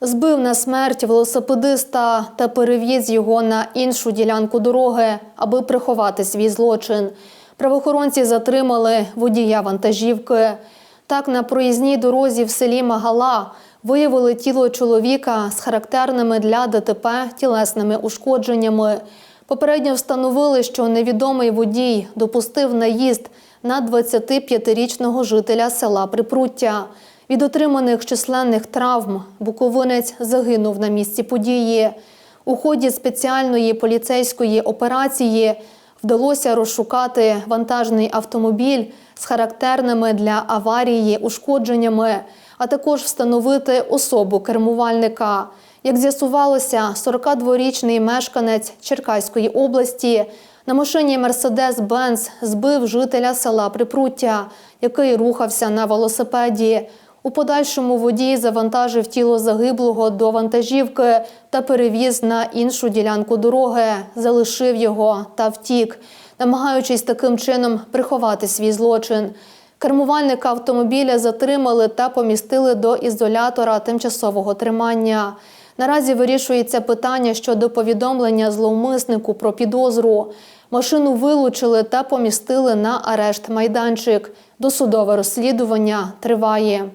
Збив на смерть велосипедиста та перевіз його на іншу ділянку дороги, аби приховати свій злочин. Правоохоронці затримали водія вантажівки. Так, на проїзній дорозі в селі Магала виявили тіло чоловіка з характерними для ДТП тілесними ушкодженнями. Попередньо встановили, що невідомий водій допустив наїзд на 25-річного жителя села Припруття. Від отриманих численних травм буковинець загинув на місці події. У ході спеціальної поліцейської операції вдалося розшукати вантажний автомобіль з характерними для аварії ушкодженнями, а також встановити особу кермувальника. Як з'ясувалося, 42-річний мешканець Черкаської області на машині Мерседес-Бенц збив жителя села Припруття, який рухався на велосипеді. У подальшому водій завантажив тіло загиблого до вантажівки та перевіз на іншу ділянку дороги, залишив його та втік, намагаючись таким чином приховати свій злочин. Кермувальника автомобіля затримали та помістили до ізолятора тимчасового тримання. Наразі вирішується питання щодо повідомлення зловмиснику про підозру. Машину вилучили та помістили на арешт майданчик. Досудове розслідування триває.